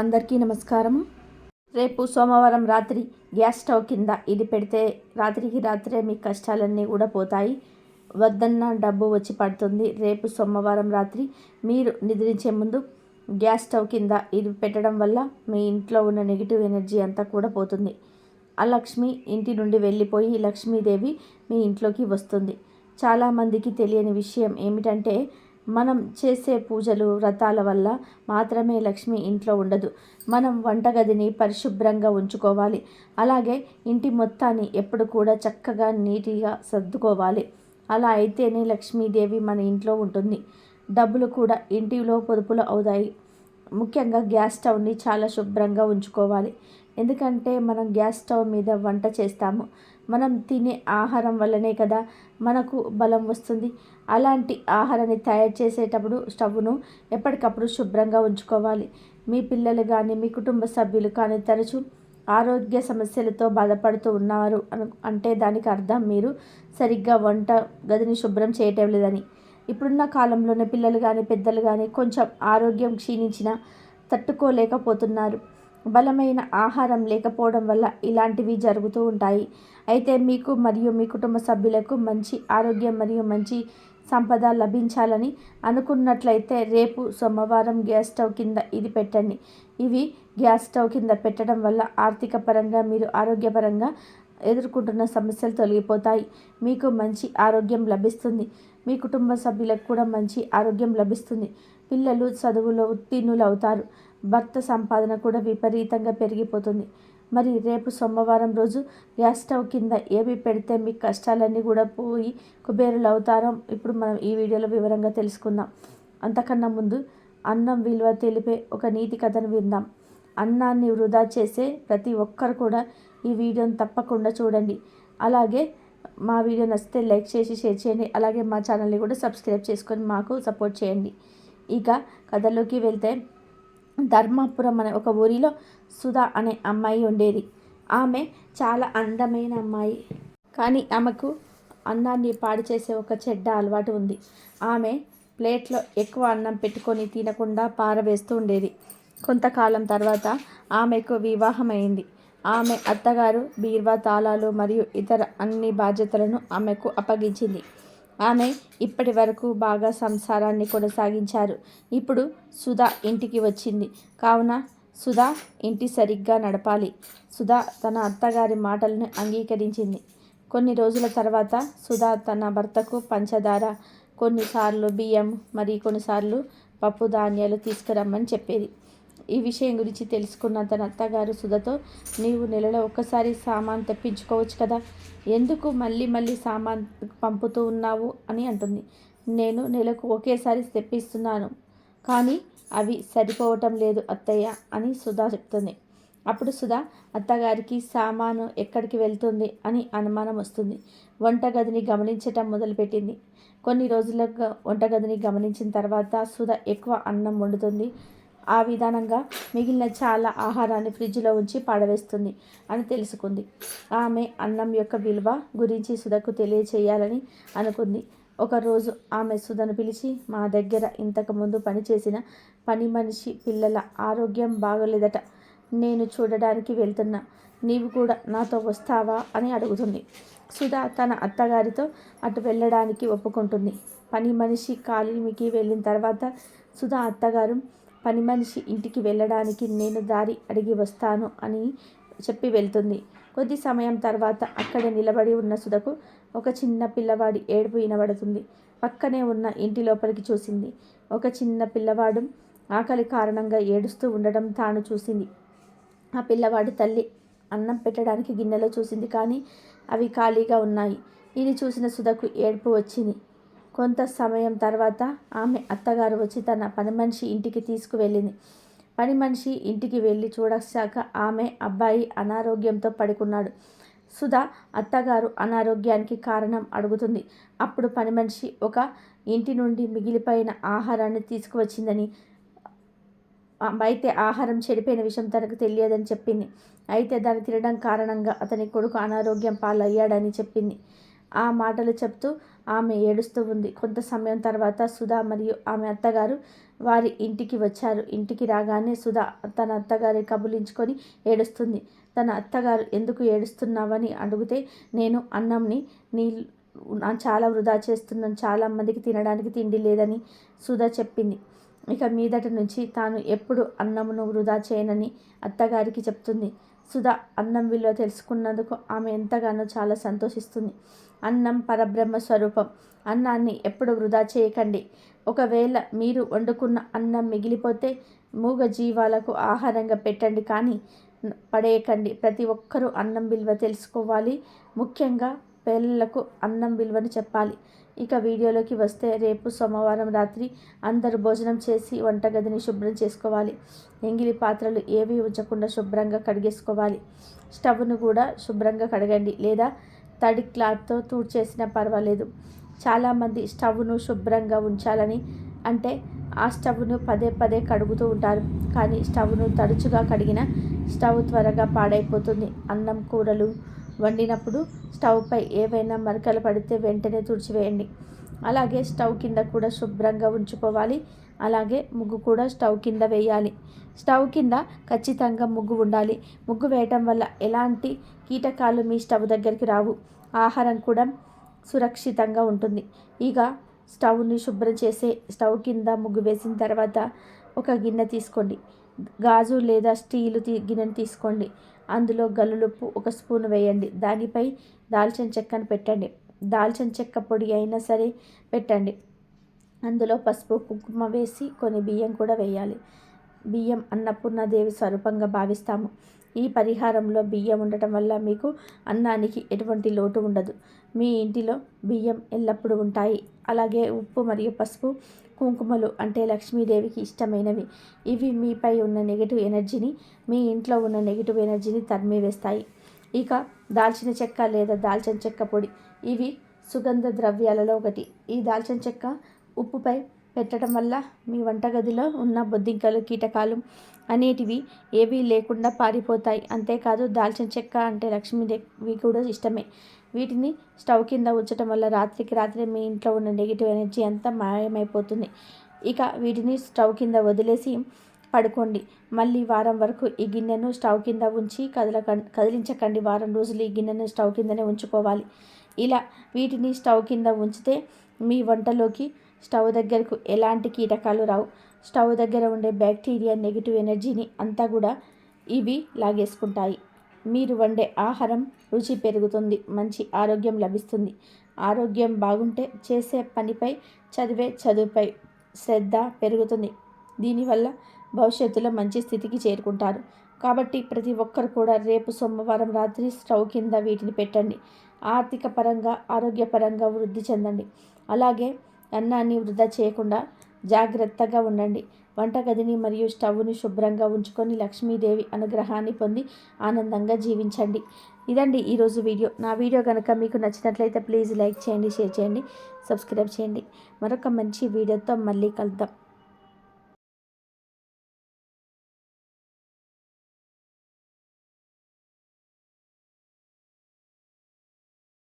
అందరికీ నమస్కారం రేపు సోమవారం రాత్రి గ్యాస్ స్టవ్ కింద ఇది పెడితే రాత్రికి రాత్రే మీ కష్టాలన్నీ కూడా పోతాయి. వద్దన్న డబ్బు వచ్చి పడుతుంది. రేపు సోమవారం రాత్రి మీరు నిద్రించే ముందు గ్యాస్ స్టవ్ కింద ఇది పెట్టడం వల్ల మీ ఇంట్లో ఉన్న నెగిటివ్ ఎనర్జీ అంతా కూడా పోతుంది. ఆ లక్ష్మి ఇంటి నుండి వెళ్ళిపోయి లక్ష్మీదేవి మీ ఇంట్లోకి వస్తుంది. చాలామందికి తెలియని విషయం ఏమిటంటే మనం చేసే పూజలు వ్రతాల వల్ల మాత్రమే లక్ష్మి ఇంట్లో ఉండదు. మనం వంటగదిని పరిశుభ్రంగా ఉంచుకోవాలి. అలాగే ఇంటి మొత్తాన్ని ఎప్పుడు కూడా చక్కగా నీట్గా సర్దుకోవాలి. అలా అయితేనే లక్ష్మీదేవి మన ఇంట్లో ఉంటుంది. డబ్బులు కూడా ఇంటిలో పొదుపులు అవుతాయి. ముఖ్యంగా గ్యాస్ స్టవ్ని చాలా శుభ్రంగా ఉంచుకోవాలి. ఎందుకంటే మనం గ్యాస్ స్టవ్ మీద వంట చేస్తాము. మనం తినే ఆహారం వల్లనే కదా మనకు బలం వస్తుంది. అలాంటి ఆహారాన్ని తయారు చేసేటప్పుడు స్టవ్ను ఎప్పటికప్పుడు శుభ్రంగా ఉంచుకోవాలి. మీ పిల్లలు కానీ మీ కుటుంబ సభ్యులు కానీ తరచూ ఆరోగ్య సమస్యలతో బాధపడుతూ ఉన్నారు అను అంటే దానికి అర్థం మీరు సరిగ్గా వంట గదిని శుభ్రం చేయటం లేదని. ఇప్పుడున్న కాలంలోనే పిల్లలు కానీ పెద్దలు కానీ కొంచెం ఆరోగ్యం క్షీణించిన తట్టుకోలేకపోతున్నారు. బలమైన ఆహారం లేకపోవడం వల్ల ఇలాంటివి జరుగుతూ ఉంటాయి. అయితే మీకు మరియు మీ కుటుంబ సభ్యులకు మంచి ఆరోగ్యం మరియు మంచి సంపద లభించాలని అనుకున్నట్లయితే రేపు సోమవారం గ్యాస్ స్టవ్ కింద ఇది పెట్టండి. ఇవి గ్యాస్ స్టవ్ కింద పెట్టడం వల్ల ఆర్థిక పరంగా మీరు ఆరోగ్యపరంగా ఎదుర్కొంటున్న సమస్యలు తొలగిపోతాయి. మీకు మంచి ఆరోగ్యం లభిస్తుంది. మీ కుటుంబ సభ్యులకు కూడా మంచి ఆరోగ్యం లభిస్తుంది. పిల్లలు చదువులో ఉత్తీర్ణులు అవుతారు భర్త సంపాదన కూడా విపరీతంగా పెరిగిపోతుంది. మరి రేపు సోమవారం రోజు గ్యాస్ స్టవ్ కింద ఏవి పెడితే మీ కష్టాలన్నీ కూడా పోయి కుబేరులు అవుతారో ఇప్పుడు మనం ఈ వీడియోలో వివరంగా తెలుసుకుందాం. అంతకన్నా ముందు అన్నం విలువ తెలిపే ఒక నీతి కథను విందాం. అన్నాన్ని వృధా చేసే ప్రతి ఒక్కరు కూడా ఈ వీడియోని తప్పకుండా చూడండి. అలాగే మా వీడియో నచ్చితే లైక్ చేసి షేర్ చేయండి. అలాగే మా ఛానల్ని కూడా సబ్స్క్రైబ్ చేసుకొని మాకు సపోర్ట్ చేయండి. ఇక కథలోకి వెళ్తే ధర్మాపురం అనే ఒక ఊరిలో సుధా అనే అమ్మాయి ఉండేది. ఆమె చాలా అందమైన అమ్మాయి. కానీ ఆమెకు అన్నాన్ని పాడు చేసే ఒక చెడ్డ అలవాటు ఉంది. ఆమె ప్లేట్లో ఎక్కువ అన్నం పెట్టుకొని తినకుండా పారవేస్తూ ఉండేది. కొంతకాలం తర్వాత ఆమెకు వివాహమైంది. ఆమె అత్తగారు బీర్వా తాళాలు మరియు ఇతర అన్ని బాధ్యతలను ఆమెకు అప్పగించింది. ఆమె ఇప్పటి వరకు బాగా సంసారాన్ని కొనసాగించారు. ఇప్పుడు సుధా ఇంటికి వచ్చింది. కావున సుధా ఇంటి సరిగ్గా నడపాలి. సుధా తన అత్తగారి మాటలను అంగీకరించింది. కొన్ని రోజుల తర్వాత సుధా తన భర్తకు పంచదార కొన్నిసార్లు బియ్యం మరి కొన్నిసార్లు పప్పు ధాన్యాలు తీసుకురమ్మని చెప్పేది. ఈ విషయం గురించి తెలుసుకున్న తన అత్తగారు సుధతో నీవు నెలలో ఒక్కసారి సామాన్ తెప్పించుకోవచ్చు కదా? ఎందుకు మళ్ళీ మళ్ళీ సామాన్ పంపుతూ ఉన్నావు? అని అంటుంది. నేను నెలకు ఒకేసారి తెప్పిస్తున్నాను కానీ అవి సరిపోవటం లేదు అత్తయ్య అని సుధా చెప్తుంది. అప్పుడు సుధా అత్తగారికి సామాను ఎక్కడికి వెళ్తుంది? అని అనుమానం వస్తుంది. వంటగదిని గమనించటం మొదలుపెట్టింది. కొన్ని రోజులకు వంటగదిని గమనించిన తర్వాత సుధా ఎక్కువ అన్నం వండుతుంది. ఆ విధానంగా మిగిలిన చాలా ఆహారాన్ని ఫ్రిడ్జ్లో ఉంచి పాడవేస్తుంది అని తెలుసుకుంది. ఆమె అన్నం యొక్క విలువ గురించి సుధకు తెలియచేయాలని అనుకుంది. ఒకరోజు ఆమె సుధను పిలిచి మా దగ్గర ఇంతకుముందు పనిచేసిన పని మనిషి పిల్లల ఆరోగ్యం బాగోలేదట. నేను చూడడానికి వెళ్తున్నా. నీవు కూడా నాతో వస్తావా? అని అడుగుతుంది. సుధా తన అత్తగారితో అటు వెళ్ళడానికి ఒప్పుకుంటుంది. పని మనిషి కాలిమికి వెళ్ళిన తర్వాత సుధా అత్తగారు పని మనిషి ఇంటికి వెళ్ళడానికి నేను దారి అడిగి వస్తాను అని చెప్పి వెళ్తుంది. కొద్ది సమయం తర్వాత అక్కడ నిలబడి ఉన్న సుధకు ఒక చిన్న పిల్లవాడి ఏడుపు వినబడుతుంది. పక్కనే ఉన్న ఇంటి లోపలికి చూసింది. ఒక చిన్న పిల్లవాడు ఆకలి కారణంగా ఏడుస్తూ ఉండడం తాను చూసింది. ఆ పిల్లవాడి తల్లి అన్నం పెట్టడానికి గిన్నెలో చూసింది కానీ అవి ఖాళీగా ఉన్నాయి. ఇది చూసిన సుధకు ఏడుపు వచ్చింది. కొంత సమయం తర్వాత ఆమె అత్తగారు వచ్చి తన పని మనిషి ఇంటికి తీసుకువెళ్ళింది. పని మనిషి ఇంటికి వెళ్ళి చూడసాక ఆమె అబ్బాయి అనారోగ్యంతో పడుకున్నాడు. సుధా అత్తగారు అనారోగ్యానికి కారణం అడుగుతుంది. అప్పుడు పని మనిషి ఒక ఇంటి నుండి మిగిలిపోయిన ఆహారాన్ని తీసుకువచ్చిందని అయితే ఆహారం చెడిపోయిన విషయం తనకు తెలియదని చెప్పింది. అయితే దాన్ని తినడం కారణంగా అతని కొడుకు అనారోగ్యం పాలయ్యాడని చెప్పింది. ఆ మాటలు చెప్తూ ఆమె ఏడుస్తూ ఉంది. కొంత సమయం తర్వాత సుధా మరియు ఆమె అత్తగారు వారి ఇంటికి వచ్చారు. ఇంటికి రాగానే సుధా తన అత్తగారి కబులించుకొని ఏడుస్తుంది. తన అత్తగారు ఎందుకు ఏడుస్తున్నావని అడిగితే నేను అన్నంని నీ చాలా వృధా చేస్తున్నాను. చాలా మందికి తినడానికి తిండి లేదని సుధా చెప్పింది. ఇక మీదట నుంచి తాను ఎప్పుడు అన్నమును వృధా చేయనని అత్తగారికి చెప్తుంది. సుధా అన్నం విలువ తెలుసుకున్నందుకు ఆమె ఎంతగానో చాలా సంతోషిస్తుంది. అన్నం పరబ్రహ్మ స్వరూపం. అన్నాన్ని ఎప్పుడు వృధా చేయకండి. ఒకవేళ మీరు వండుకున్న అన్నం మిగిలిపోతే మూగ జీవాలకు ఆహారంగా పెట్టండి కానీ పడేయకండి. ప్రతి ఒక్కరూ అన్నం విలువ తెలుసుకోవాలి. ముఖ్యంగా పిల్లలకు అన్నం విలువను చెప్పాలి. ఇక వీడియోలోకి వస్తే రేపు సోమవారం రాత్రి అందరూ భోజనం చేసి వంటగదిని శుభ్రం చేసుకోవాలి. ఎంగిలి పాత్రలు ఏవి ఉంచకుండా శుభ్రంగా కడిగేసుకోవాలి. స్టవ్ను కూడా శుభ్రంగా కడగండి లేదా తడి క్లాత్తో తూడ్చేసినా పర్వాలేదు. చాలామంది స్టవ్ను శుభ్రంగా ఉంచాలని అంటే ఆ స్టవ్ను పదే పదే కడుగుతూ ఉంటారు. కానీ స్టవ్ను తరచుగా కడిగిన స్టవ్ త్వరగా పాడైపోతుంది. అన్నం కూరలు వండినప్పుడు స్టవ్పై ఏవైనా మరకలు పడితే వెంటనే తుడిచివేయండి. అలాగే స్టవ్ కింద కూడా శుభ్రంగా ఉంచుకోవాలి. అలాగే ముగ్గు కూడా స్టవ్ కింద వేయాలి. స్టవ్ కింద ఖచ్చితంగా ముగ్గు ఉండాలి. ముగ్గు వేయటం వల్ల ఎలాంటి కీటకాలు మీ స్టవ్ దగ్గరికి రావు. ఆహారం కూడా సురక్షితంగా ఉంటుంది. ఇక స్టవ్ని శుభ్రం చేసే స్టవ్ కింద ముగ్గు వేసిన తర్వాత ఒక గిన్నె తీసుకోండి. గాజు లేదా స్టీలు తీ గిన్నెను తీసుకోండి. అందులో గల్లులుప్పు ఒక స్పూన్ వేయండి. దానిపై దాల్చిన చెక్కను పెట్టండి. దాల్చిన చెక్క పొడి అయినా సరే పెట్టండి. అందులో పసుపు కుంకుమ వేసి కొన్ని బియ్యం కూడా వేయాలి. బియ్యం అన్నపూర్ణదేవి స్వరూపంగా భావిస్తాము. ఈ పరిహారంలో బియ్యం ఉండటం వల్ల మీకు అన్నానికి ఎటువంటి లోటు ఉండదు. మీ ఇంటిలో బియ్యం ఎల్లప్పుడూ ఉంటాయి. అలాగే ఉప్పు మరియు పసుపు కుంకుమలు అంటే లక్ష్మీదేవికి ఇష్టమైనవి. ఇవి మీపై ఉన్న నెగిటివ్ ఎనర్జీని మీ ఇంట్లో ఉన్న నెగిటివ్ ఎనర్జీని తరిమివేస్తాయి. ఇక దాల్చిన చెక్క లేదా దాల్చిన చెక్క పొడి. ఇవి సుగంధ ద్రవ్యాలలో ఒకటి. ఈ దాల్చిన చెక్క ఉప్పుపై పెట్టడం వల్ల మీ వంటగదిలో ఉన్న బొద్దింకలు కీటకాలు అనేటివి ఏవీ లేకుండా పారిపోతాయి. అంతేకాదు దాల్చిన చెక్క అంటే లక్ష్మీదేవి కూడా ఇష్టమే. వీటిని స్టవ్ కింద ఉంచడం వల్ల రాత్రికి రాత్రి మీ ఇంట్లో ఉన్న నెగిటివ్ ఎనర్జీ అంతా మాయమైపోతుంది. ఇక వీటిని స్టవ్ కింద వదిలేసి పడుకోండి. మళ్ళీ వారం వరకు ఈ గిన్నెను స్టవ్ కింద ఉంచి కదల కదిలించకండి. వారం రోజులు ఈ గిన్నెను స్టవ్ కిందనే ఉంచుకోవాలి. ఇలా వీటిని స్టవ్ కింద ఉంచితే మీ వంటలోకి స్టవ్ దగ్గరకు ఎలాంటి కీటకాలు రావు. స్టవ్ దగ్గర ఉండే బ్యాక్టీరియా నెగిటివ్ ఎనర్జీని అంతా కూడా ఇవి లాగేసుకుంటాయి. మీరు వండే ఆహారం రుచి పెరుగుతుంది మంచి ఆరోగ్యం లభిస్తుంది. ఆరోగ్యం బాగుంటే చేసే పనిపై చదివే చదువుపై శ్రద్ధ పెరుగుతుంది. దీనివల్ల భవిష్యత్తులో మంచి స్థితికి చేరుకుంటారు. కాబట్టి ప్రతి ఒక్కరు కూడా రేపు సోమవారం రాత్రి స్టవ్ కింద వీటిని పెట్టండి. ఆర్థిక పరంగా ఆరోగ్యపరంగా వృద్ధి చెందండి. అలాగే అన్నాన్ని వృధా చేయకుండా జాగ్రత్తగా ఉండండి. వంటగదిని మరియు స్టవ్ని శుభ్రంగా ఉంచుకొని లక్ష్మీదేవి అనుగ్రహాన్ని పొంది ఆనందంగా జీవించండి. ఇదండి ఈరోజు వీడియో. నా వీడియో కనుక మీకు నచ్చినట్లయితే ప్లీజ్ లైక్ చేయండి షేర్ చేయండి సబ్స్క్రైబ్ చేయండి. మరొక మంచి వీడియోతో మళ్ళీ కలుద్దాం.